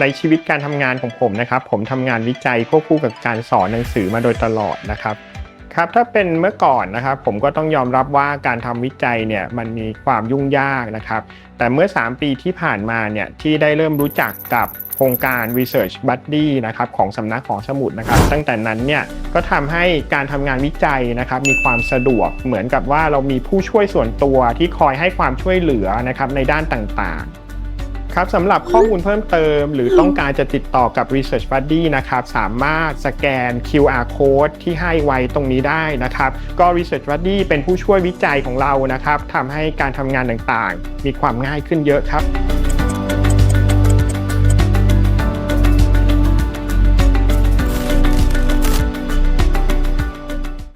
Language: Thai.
ในชีวิตการทำงานของผมนะครับ ผมทำงานวิจัยควบคู่กับการสอนหนังสือมาโดยตลอดนะครับครับถ้าเป็นเมื่อก่อนนะครับผมก็ต้องยอมรับว่าการทำวิจัยเนี่ยมันมีความยุ่งยากนะครับแต่เมื่อ 3 ปีที่ผ่านมาเนี่ยที่ได้เริ่มรู้จักกับโครงการ Research Buddy นะครับของสำนักของสมุดนะครับ ตั้งแต่นั้นเนี่ยก็ทำให้การทำงานวิจัยนะครับมีความสะดวกเหมือนกับว่าเรามีผู้ช่วยส่วนตัวที่คอยให้ความช่วยเหลือนะครับในด้านต่างๆ ครับสำหรับข้อมูลเพิ่มเติม หรือต้องการจะติดต่อกับ Research Buddy นะครับสามารถสแกน QR code ที่ให้ไว้ตรงนี้ได้นะครับก็ Research Buddy เป็นผู้ช่วยวิจัยของเรานะครับทำให้การทำงานต่างๆ มีความง่ายขึ้นเยอะครับ